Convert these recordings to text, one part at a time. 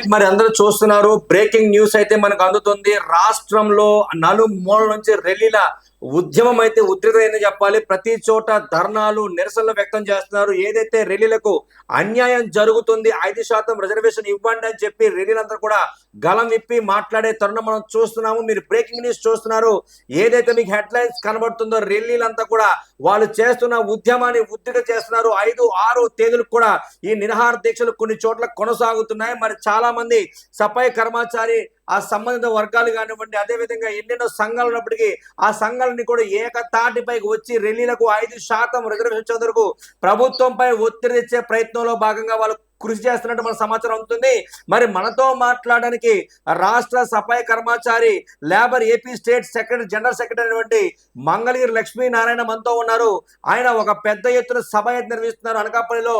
Right మరి అందరూ చూస్తున్నారు. బ్రేకింగ్ న్యూస్ అయితే మనకు అందుతుంది. రాష్ట్రంలో నలుమూల నుంచి రెల్లీల ఉద్యమం అయితే ఉధృతమైందని చెప్పాలి. ప్రతి చోట ధర్నాలు నిరసనలు వ్యక్తం చేస్తున్నారు. ఏదైతే రెల్లీలకు అన్యాయం జరుగుతుంది ఐదు శాతం రిజర్వేషన్ ఇవ్వండి అని చెప్పి రెల్లీలందరూ కూడా గలం విప్పి మాట్లాడే తరుణం మనం చూస్తున్నాము. మీరు బ్రేకింగ్ న్యూస్ చూస్తున్నారు. ఏదైతే మీకు హెడ్లైన్స్ కనబడుతుందో రెల్లీలంతా కూడా వాళ్ళు చేస్తున్న ఉద్యమాన్ని ఉద్రిక చేస్తున్నారు. ఐదు ఆరు తేదీలకు కూడా ఈ నిరహార దీక్షలు కొన్ని చోట్ల కొనసాగుతున్నాయి. మరి చాలా మంది సఫాయి కర్మచారి ఆ సంబంధిత వర్గాలు కానివ్వండి అదే విధంగా ఎన్నెన్నో సంఘాలు ఉన్నప్పటికీ ఆ సంఘాలని కూడా ఏకతాటిపైకి వచ్చి రెల్లీలకు ఐదు శాతం రిజర్వేషన్ ఇచ్చేందుకు ప్రభుత్వంపై ఒత్తిడి తెచ్చే ప్రయత్నంలో భాగంగా వాళ్ళు కృషి చేస్తున్నట్టు మన సమాచారం అవుతుంది మరి మనతో మాట్లాడడానికి రాష్ట్ర Safai Karmachari labour AP state secretary general secretary అయినటువంటి మంగళగిరి లక్ష్మీనారాయణ మనతో ఉన్నారు. ఆయన ఒక పెద్ద ఎత్తున సభ నిర్వహిస్తున్నారు అనకాపల్లిలో.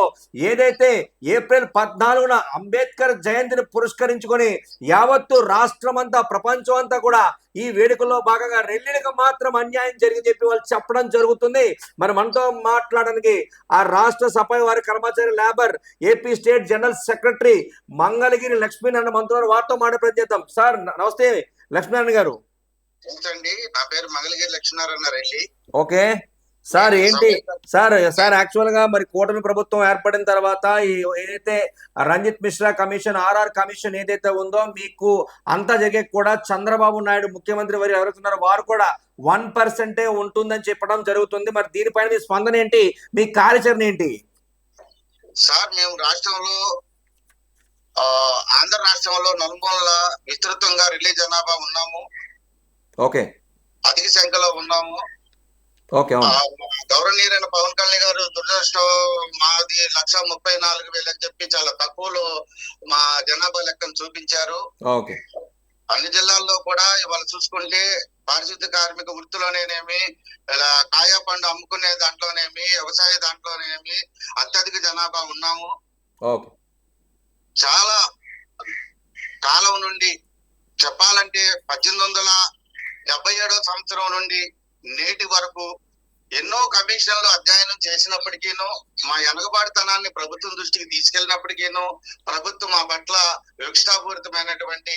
ఏదైతే ఏప్రిల్ పద్నాలుగున అంబేద్కర్ జయంతిని పురస్కరించుకొని యావత్తు రాష్ట్రం అంతా ప్రపంచం అంతా కూడా ఈ వేడుకల్లో భాగంగా రెల్లీలకు మాత్రం అన్యాయం జరిగింది చెప్పి వాళ్ళు చెప్పడం జరుగుతుంది. మరి మనతో మాట్లాడడానికి ఆ రాష్ట్ర సఫాయి వారి Karmachari labour AP state general secretary Mangalagiri Lakshminarayana మంత్రులు వారితో మాట్లాడే ప్రయత్నం చేద్దాం. సార్ నమస్తే. లక్ష్మీనారాయణ గారు. నా పేరు మంగళగిరి లక్ష్మీనారాయణ రెడ్డి. ఓకే. సార్ ఏంటి? సార్ సార్ యాక్చువల్గా మరి కూటమి ప్రభుత్వం ఏర్పడిన తర్వాత ఈ ఏదైతే Ranjit Mishra commission RR commission ఏదైతే ఉందో మీకు అంతా జరిగే కూడా చంద్రబాబు నాయుడు ముఖ్యమంత్రి వారు ఎవరుతున్నారో వారు కూడా వన్ పర్సెంటే ఉంటుందని చెప్పడం జరుగుతుంది. మరి దీనిపైన మీ స్పందన ఏంటి? మీ కార్యాచరణ ఏంటి? సార్ మేము రాష్ట్రంలో ఆంధ్ర రాష్ట్రంలో నలుమూలల విస్తృతంగా రిలే జనాభా ఉన్నాము. ఓకే. అధిక సంఖ్యలో ఉన్నాము. ఓకే అవును. గౌరవనీయులైన పవన్ కళ్యాణ్ గారు దురదృష్టం మాది లక్ష ముప్పై నాలుగు వేలు అని చెప్పి చాలా తక్కువలో మా జనాభా లెక్కను చూపించారు. ఓకే. అన్ని జిల్లాల్లో కూడా ఇవాళ చూసుకుంటే పారిశుద్ధ్య కార్మిక వృత్తిలోనేనేమి ఇలా కాయ పండు అమ్ముకునే దాంట్లోనేమి వ్యవసాయ దాంట్లోనేమి అత్యధిక జనాభా ఉన్నాము. చాలా కాలం నుండి చెప్పాలంటే పద్దెనిమిది వందల డెబ్బై ఏడో సంవత్సరం నుండి నేటి వరకు ఎన్నో కమిషన్లు అధ్యయనం చేసినప్పటికీను మా వెనకబాటుతనాన్ని ప్రభుత్వం దృష్టికి తీసుకెళ్ళినప్పటికీను ప్రభుత్వం మా పట్ల వివక్షాపూరితమైనటువంటి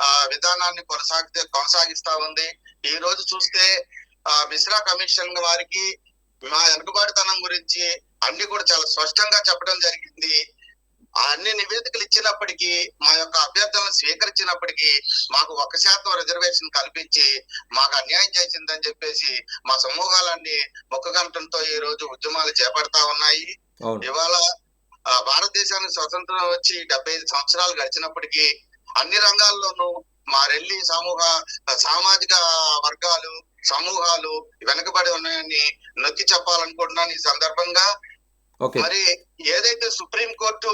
ఆ విధానాన్ని కొనసాగితే కొనసాగిస్తా ఉంది. ఈ రోజు చూస్తే ఆ మిశ్రా కమిషన్ వారికి మా వెనకబాటుతనం గురించి అన్ని కూడా చాలా స్పష్టంగా చెప్పడం జరిగింది. అన్ని నివేదికలు ఇచ్చినప్పటికీ మా యొక్క అభ్యర్థులను స్వీకరించినప్పటికీ మాకు ఒక శాతం రిజర్వేషన్ కల్పించి మాకు అన్యాయం చేసిందని చెప్పేసి మా సమూహాలన్నీ మొక్కగంటంతో ఈ రోజు ఉద్యమాలు చేపడతా ఉన్నాయి. ఇవాళ భారతదేశానికి స్వతంత్రం వచ్చి డెబ్బై ఐదు సంవత్సరాలు గడిచినప్పటికీ అన్ని రంగాల్లోనూ మా రెల్లి సమూహ సామాజిక వర్గాలు సమూహాలు వెనకబడి ఉన్నాయని నొక్కి చెప్పాలనుకుంటున్నాను ఈ సందర్భంగా. మరి ఏదైతే సుప్రీం కోర్టు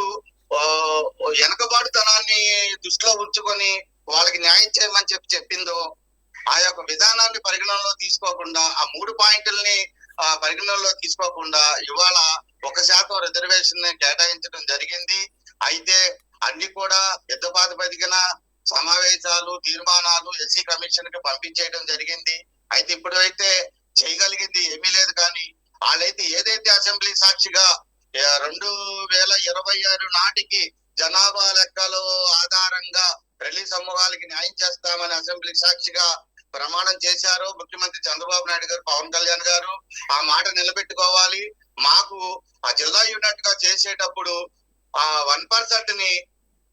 వెనకబాటుతనాన్ని దృష్టిలో ఉంచుకొని వాళ్ళకి న్యాయం చేయమని చెప్పి చెప్పిందో ఆ యొక్క విధానాన్ని పరిగణనలో తీసుకోకుండా ఆ మూడు పాయింట్లని ఆ పరిగణనలో తీసుకోకుండా ఇవాళ ఒక శాతం రిజర్వేషన్ కేటాయించడం జరిగింది. అయితే అన్ని కూడా యుద్ధ ప్రాతిపదికన సమావేశాలు తీర్మానాలు ఎస్సీ కమిషన్కి పంపించేయడం జరిగింది. అయితే ఇప్పుడైతే చేయగలిగింది ఏమీ లేదు కానీ వాళ్ళైతే ఏదైతే అసెంబ్లీ సాక్షిగా రెండు వేల ఇరవై ఆరు నాటికి జనాభా లెక్కలు ఆధారంగా రెల్లి సమూహాలకి న్యాయం చేస్తామని అసెంబ్లీ సాక్షిగా ప్రమాణం చేశారు ముఖ్యమంత్రి చంద్రబాబు నాయుడు గారు పవన్ కళ్యాణ్ గారు. ఆ మాట నిలబెట్టుకోవాలి. మాకు ఆ జిల్లా యూనిట్గా చేసేటప్పుడు ఆ వన్ పర్సెంట్ని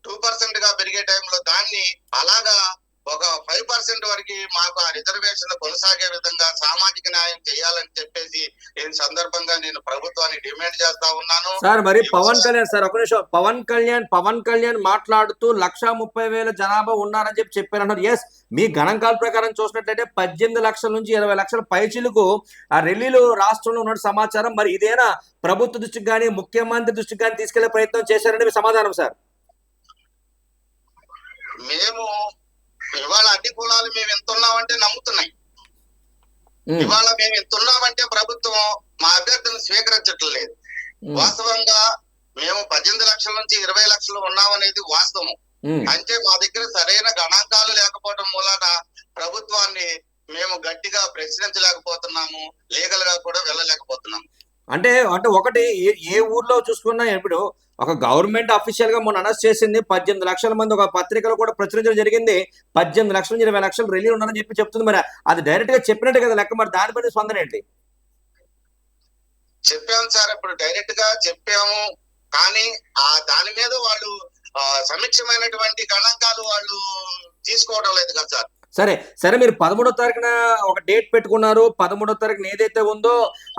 టూ పర్సెంట్గా పెరిగే టైంలో దాన్ని అలాగా ఒక ఫైవ్ పర్సెంట్ వరకు మాకు ఆ రిజర్వేషన్ కొనసాగే విధంగా సామాజిక న్యాయం చేయాలని చెప్పేసి ఈ సందర్భంగా నేను ప్రభుత్వాన్ని డిమాండ్ చేస్తా ఉన్నాను. సార్ మరి పవన్ కళ్యాణ్ సార్ ఒక నిమిషం. పవన్ కళ్యాణ్ పవన్ కళ్యాణ్ మాట్లాడుతూ లక్ష ముప్పై వేల జనాభా ఉన్నారని చెప్పి చెప్పారన్నారు. ఎస్ మీ గణాంకాల ప్రకారం చూసినట్లయితే పద్దెనిమిది లక్షల నుంచి ఇరవై లక్షల పైచిలకు ఆ రెల్లీలు రాష్ట్రంలో ఉన్న సమాచారం. మరి ఇదేనా ప్రభుత్వ దృష్టికి కానీ ముఖ్యమంత్రి దృష్టికి కానీ తీసుకెళ్ళే ప్రయత్నం చేశారని మీ సమాధానం సార్. మేము ఇవాళ అన్ని కులాలు మేము ఎంత ఉన్నామంటే నమ్ముతున్నాయి. ఇవాళ మేము ఎంత ఉన్నామంటే ప్రభుత్వం మా అభ్యర్థులను స్వీకరించట్లేదు. లేదు వాస్తవంగా మేము పద్దెనిమిది లక్షల నుంచి ఇరవై లక్షలు ఉన్నామనేది వాస్తవం. అంటే మా దగ్గర సరైన గణాంకాలు లేకపోవడం మూలాన ప్రభుత్వాన్ని మేము గట్టిగా ప్రశ్నించలేకపోతున్నాము లీగల్గా కూడా వెళ్ళలేకపోతున్నాము. అంటే అంటే ఒకటి ఏ ఊర్లో చూసుకున్నా ఇప్పుడు ఒక గవర్నమెంట్ అఫీషియల్గా మొన్న అనౌన్స్ చేసింది. పద్దెనిమిది లక్షల మంది ఒక పత్రికలో కూడా ప్రచురించడం జరిగింది. పద్దెనిమిది లక్షల నుంచి ఇరవై లక్షలు రిలీవ్ ఉన్నారని చెప్పి చెప్తుంది మరి. అది డైరెక్ట్గా చెప్పినట్టు కదా లెక్క మరి. దానిపైన స్పందన ఏంటి? చెప్పాము సార్. ఇప్పుడు డైరెక్ట్గా చెప్పాము. కానీ ఆ దాని మీద వాళ్ళు సమీక్షమైనటువంటి గణాంకాలు వాళ్ళు తీసుకోవడం లేదు కదా సార్. సరే సరే మీరు పదమూడో తారీఖున ఒక డేట్ పెట్టుకున్నారు. పదమూడో తారీఖున ఏదైతే ఉందో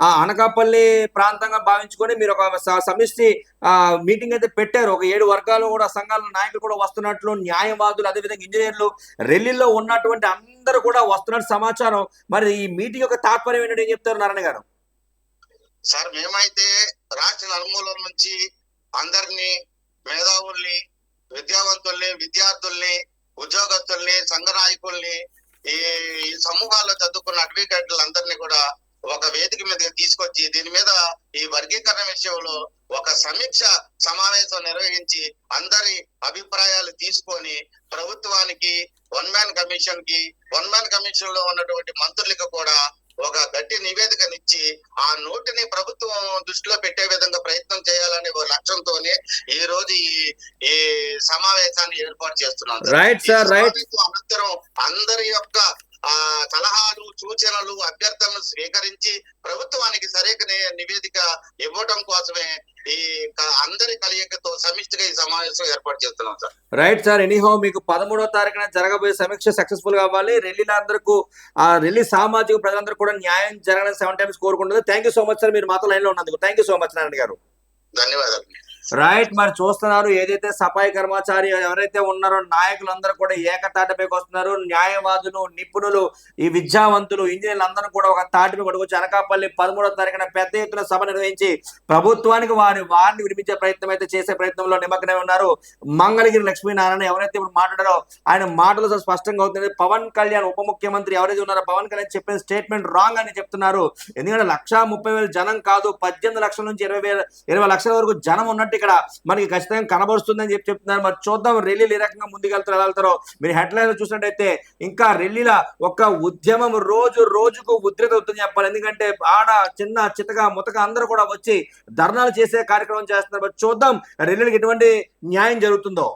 ఆ అనకాపల్లి ప్రాంతంగా భావించుకొని మీరు ఒక సమిష్టి ఆ మీటింగ్ అయితే పెట్టారు. ఒక ఏడు వర్గాలు కూడా సంఘాల నాయకులు కూడా వస్తున్నట్లు న్యాయవాదులు అదేవిధంగా ఇంజనీర్లు రెల్లీలో ఉన్నటువంటి అందరూ కూడా వస్తున్నట్టు సమాచారం. మరి ఈ మీటింగ్ యొక్క తాత్పర్యం ఏంటంటే ఏం చెప్తారు నారాయణ గారు? సార్ మేమైతే రాష్ట్ర నలుమూలం నుంచి అందరినీ మేధావుల్ని విద్యావంతుల్ని విద్యార్థుల్ని ఉద్యోగస్తుల్ని సంఘ నాయకుల్ని ఈ సమూహాల్లో చదువుకున్న అడ్వకేట్లందరినీ కూడా ఒక వేదిక మీద తీసుకొచ్చి దీని మీద ఈ వర్గీకరణ విషయంలో ఒక సమీక్ష సమావేశం నిర్వహించి అందరి అభిప్రాయాలు తీసుకొని ప్రభుత్వానికి వన్ మ్యాన్ కమిషన్కి వన్ మ్యాన్ కమిషన్లో ఉన్నటువంటి మంత్రులకు కూడా ఒక గట్టి నివేదికనిచ్చి ఆ నోటిని ప్రభుత్వం దృష్టిలో పెట్టే విధంగా ప్రయత్నం చేయాలనే ఒక లక్ష్యంతోనే ఈ రోజు ఈ సమావేశాన్ని ఏర్పాటు చేస్తున్నాం. రైట్ సార్ రైట్ అనంతరం అందరి యొక్క ఆ సలహాలు సూచనలు అభ్యర్థనలు స్వీకరించి ప్రభుత్వానికి సరైన నివేదిక ఇవ్వడం కోసమే ఈ అందరి కలయికతో సమిష్టిగా ఈ సమావేశం ఏర్పాటు చేస్తున్నాం సార్. రైట్ సార్ ఎనీహో మీకు పదమూడో తారీఖున జరగబోయే సమీక్ష సక్సెస్ఫుల్గా అవ్వాలి రెల్లీల అందరికీ ఆ రెల్లీ సామాజిక ప్రజలందరూ కూడా న్యాయం జరగాలని సెవెన్ టైమ్స్ కోరుకుంటుంది thank you so much sir మీరు మాతో లైన్లో ఉన్నందుకు. Thank you so much Narayana గారు. ధన్యవాదాలు. రైట్ మరి చూస్తున్నారు ఏదైతే సఫాయి కర్మచారి ఎవరైతే ఉన్నారో నాయకులందరూ కూడా ఏకతాటిపైకి వస్తున్నారు. న్యాయవాదులు నిపుణులు ఈ విద్యావంతులు ఇంజనీర్లు అందరూ కూడా ఒక తాటిపై కొట్టుకొచ్చి అనకాపల్లి పదమూడో తారీఖున పెద్ద ఎత్తున సభ నిర్వహించి ప్రభుత్వానికి వారి వారిని వినిపించే ప్రయత్నం అయితే చేసే ప్రయత్నంలో నిమగ్నమై ఉన్నారు. మంగళగిరి లక్ష్మీనారాయణ ఎవరైతే ఇప్పుడు మాట్లాడారో ఆయన మాటలు స్పష్టంగా అవుతుంది పవన్ కళ్యాణ్ ఉప ముఖ్యమంత్రి ఎవరైతే ఉన్నారో పవన్ కళ్యాణ్ చెప్పిన స్టేట్మెంట్ రాంగ్ అని చెప్తున్నారు. ఎందుకంటే లక్షా ముప్పై వేల జనం కాదు పద్దెనిమిది లక్షల నుంచి ఇరవై వేల ఇరవై లక్షల వరకు జనం ఉన్నట్టు ఇక్కడ మనకి ఖచ్చితంగా కనబడుతుందని చెప్పి చెప్తున్నారు. మరి చూద్దాం రెల్లీలు ఏ రకంగా ముందుకెళ్తారు ఎలా వెళ్తారో. మీరు హెడ్లైన్ చూసినట్టయితే ఇంకా రెల్లీల ఒక ఉద్యమం రోజు రోజుకు ఉద్రిత అవుతుంది చెప్పాలి. ఎందుకంటే ఆడ చిన్న చితక ముతక అందరూ కూడా వచ్చి ధర్నాలు చేసే కార్యక్రమం చేస్తున్నారు. మరి చూద్దాం రెల్లీలకు ఎటువంటి న్యాయం జరుగుతుందో.